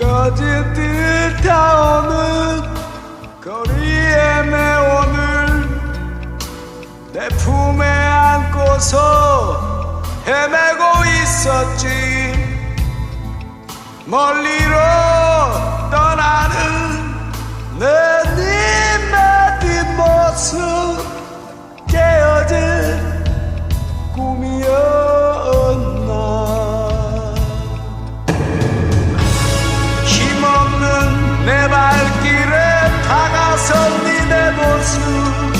꺼진 듯 타오는 거리에 내 오늘 내 품에 안고서 헤매고 있었지. 멀리로 the devil's room.